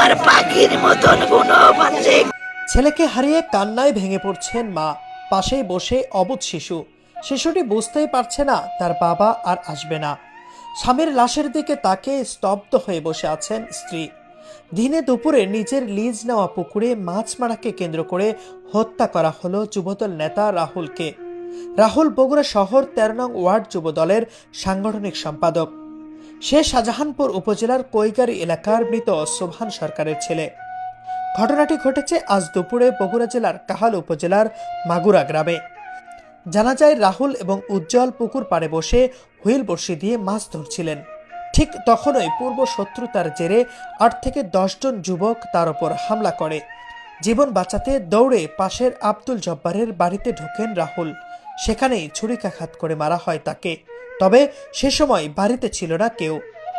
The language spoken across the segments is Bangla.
আমার পাখির মতন কোনো ছেলেকে হারিয়ে কান্নায় ভেঙে পড়ছেন মা। পাশেই বসে অবুধ শিশু। শিশুটি বুঝতেই পারছে না তার বাবা আর আসবে না। স্বামীর লাশের দিকে তাকে স্তব্ধ হয়ে বসে আছেন স্ত্রী। দিনে দুপুরে নিজের লিজ নেওয়া পুকুরে মাছ মারাকে কেন্দ্র করে হত্যা করা হলো যুবদল নেতা রাহুলকে। রাহুল বগুড়া শহর তেরো নং ওয়ার্ড যুবদলের সাংগঠনিক সম্পাদক। সে শাহজাহানপুর উপজেলার কৈকারি এলাকার মৃত সোভান সরকারের ছেলে। ঘটনাটি ঘটেছে আজ দুপুরে বগুড়া জেলার কাহাল উপজেলার মাগুরা গ্রামে। জানা যায়, রাহুল এবং উজ্জ্বল পুকুর পাড়ে বসে হুইল বড়শি দিয়ে মাছ ধরছিলেন। ঠিক তখনই পূর্ব শত্রুতার জেরে আট থেকে দশজন যুবক তার ওপর হামলা করে। জীবন বাঁচাতে দৌড়ে পাশের আব্দুল জব্বারের বাড়িতে ঢোকেন রাহুল। সেখানেই ছুরিকাঘাত করে মারা হয় তাকে। তবে সে সময় বাড়িতে ছিল না কেউ।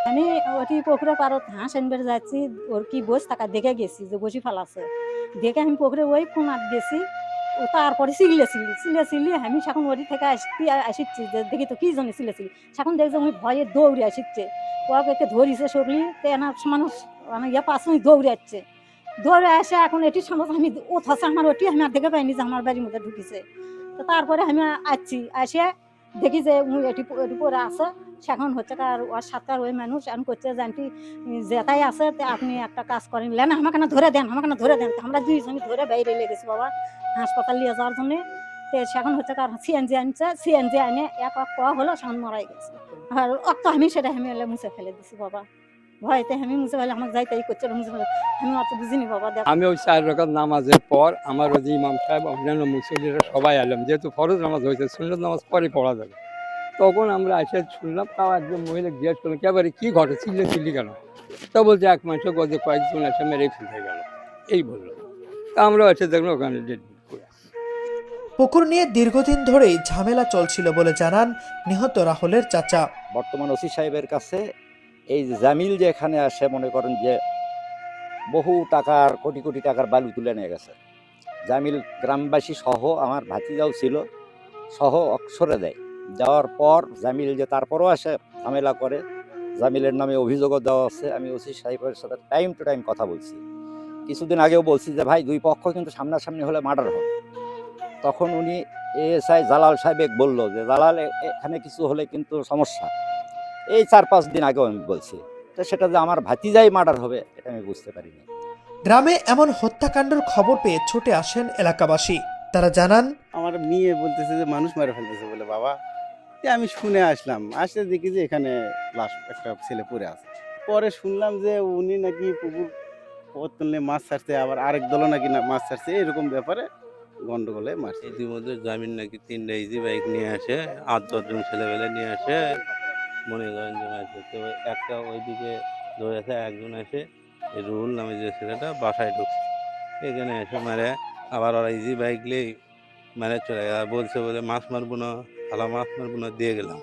আমি ওটি পুকুরে পারত হাঁস আনবার যাচ্ছি, ওর কি বস টাকা দেখে গেছি যে বসি ফেলাছে। দেখে আমি পুকুরে ওই কোনার গেছি ও তারপরে সিলে সিলি সিলে সিলি আমি এখন ওটি থেকে আসতে আসিচ্ছি যে দেখি তো কি জানি সিলে সিলি এখন দেখছি আমি ভয়ে দৌড়ে আসিচ্ছে। ওকে ধরিছে সগলি, তো এনা মানুষ মানে ইয়ে পাশে দৌড়ে আসছে। দৌড়ে আসে এখন এটি সম্ভব আমি ও থাসে আমার ওটি, আমি আর দেখে পাইনি যে আমার বাড়ির মধ্যে ঢুকিছে। তো তারপরে আমি আসছি, আসে দেখি যে এটি এটি পরে আছে, সেখন হচ্ছে কার ওর সাতকার ওই মানুষ, এখন করছে যে আন্টি যেটাই আছে আপনি একটা কাজ করেন, লেন, আমাকে না ধরে দেন, আমাকে না ধরে দেন, আমরা দুইজনই ধরে বাইরে লেগেছি বাবা, হাসপাতাল নিয়ে যাওয়ার জন্যে। তো সেখন হচ্ছে কার সিএনজি আনছে সিএনজি আনে, এক কোয়া হলো, সেখন মারাই গেছে। আর অত আমি সেটা আমি মুছে ফেলে দিছি বাবা। ভয়তে আমি মুছে ফেলে আমাকে যাইতেই করছে মুছে ফেলে আমি অত বুঝিনি বাবা দেখ। আমি ওই চার রকম নামাজের পর আমার ওই যে ইমাম সাহেব অন্যান্য মুসলিরা সবাই এলাম যেহেতু ফরজ নামাজ হয়েছে সুন্নত নামাজ পরে পড়া যাবে। তখন আমরা এসে শুনলাম তাও একজন মহিলা জিজ্ঞেস করলাম এবারে কী ঘটে? চিল্লে চিল্লি কেন? তা বলছে এক মাসে গজে কয়েকজন এসে মেরে ফেলে গেল। এই বলল। তা আমরা এসে দেখলাম ওখানে ডেড পুকুর নিয়ে দীর্ঘদিন ধরেই ঝামেলা চলছিল বলে জানান নিহত রাহুলের চাচা। বর্তমান ওসি সাহেবের কাছে এই জামিল যে এখানে আসে, মনে করেন যে বহু টাকার, কোটি কোটি টাকার বালু তুলে নিয়ে গেছে। জামিল গ্রামবাসী সহ আমার ভাতিজাও ছিল, সহ অক্ষরে দেয়। দেওয়ার পর জামিল যে তারপরও আসে, ঝামেলা করে। জামিলের নামে অভিযোগও দেওয়া আছে। আমি ওসি সাহেবের সাথে টাইম টু টাইম কথা বলছি। কিছুদিন আগেও বলছি যে, ভাই, দুই পক্ষ কিন্তু সামনাসামনি হলে মার্ডার হয় তখন উনি এএসআই জালাল সাহেব বলল যে, জালাল এখানে কিছু হলে কিন্তু সমস্যা। এই চার পাঁচ দিন আগেও আমি বলছি। তো সেটা যে আমার ভাতিজাই মার্ডার হবে এটা আমি বুঝতে পারিনি। গ্রামে এমন হত্যাকাণ্ডের খবর পেয়ে ছুটে আসেন এলাকাবাসী। তারা জানান আমার মেয়ে বলতেছে যে মানুষ মারা ফেলতেছে বলে বাবা। যে আমি শুনে আসলাম আসে দেখি যে এখানে লাশ একটা ছেলে পড়ে আছে। পরে শুনলাম যে উনি নাকি পুকুর পতলে মাছ ছাড়ছে আবার আরেক দলও নাকি না মাছ ছাড়ছে এরকম ব্যাপারে গন্ডগোলে মারছে। ইতিমধ্যে জামিন নাকি তিনটা ইজি বাইক নিয়ে আসে আট দশজন ছেলেবেলে নিয়ে আসে। মনে করেন যে মাছ ধরতে হবে। একটা ওইদিকে ধরেছে একজন এসে এই রুহুল নামে যে ছেলেটা বাসায় ঢুকছে। এখানে এসে মারে আবার ওরা ইজি বাইক নিয়ে মারে চলে গেল। বলছে বলে মাছ মারবো না ভালো মাছ মারবো না দিয়ে গেলাম।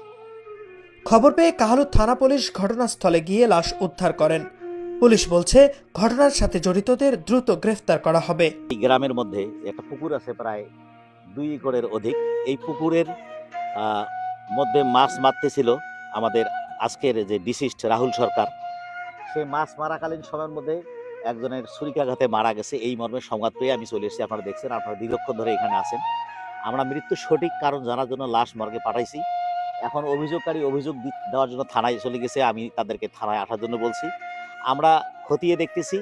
খবর পেয়ে কাহালু থানা পুলিশ ঘটনাস্থলে গিয়ে লাশ উদ্ধার করেন। পুলিশ বলছে ঘটনার সাথে জড়িতদের দ্রুত গ্রেফতার করা হবে। এই গ্রামের মধ্যে একটা পুকুর আছে প্রায় দুই একরের অধিক। এই পুকুরের মধ্যে মাছ মারতেছিল। আমাদের আজকের যে ডিসিস্ট রাহুল সরকার সেই মাছ মারাকালীন সময়ের মধ্যে একজনের ছুরিকাঘাতে মারা গেছে। এই মর্মে সংবাদ পেয়ে আমি চলে এসেছি। আপনারা দেখছেন, আপনারা দীর্ঘক্ষণ ধরে এখানে আছেন। আমরা মৃত্যুর সঠিক কারণ জানার জন্য লাশ মর্গে পাঠাইছি। এখন অভিযোগকারী অভিযোগ দেওয়ার জন্য থানায় চলে গেছে। আমি তাদেরকে থানায় আসার জন্য বলছি। আমরা খতিয়ে দেখতেছি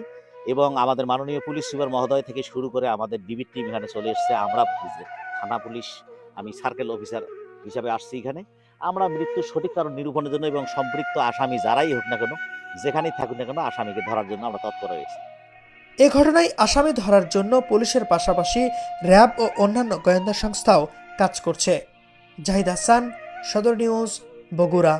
এবং আমাদের মাননীয় পুলিশ সুপার মহোদয় থেকে শুরু করে আমাদের ডিবির টিম এখানে চলে এসেছে। আমরা থানা পুলিশ, আমি সার্কেল অফিসার হিসাবে আসছি এখানে। আমরা মৃত্যুর সঠিক কারণ নিরূপণের জন্য এবং সম্পৃক্ত আসামি যারাই হোক না কেন, যেখানেই থাকুক না কেন আসামিকে ধরার জন্য আমরা তৎপর রয়েছি এ ঘটনায় আসামি ধরার জন্য পুলিশের পাশাপাশি র্যাব ও অন্যান্য গোয়েন্দা সংস্থাও কাজ করছে। জাহিদ হাসান, সদর নিউজ, বগুড়া।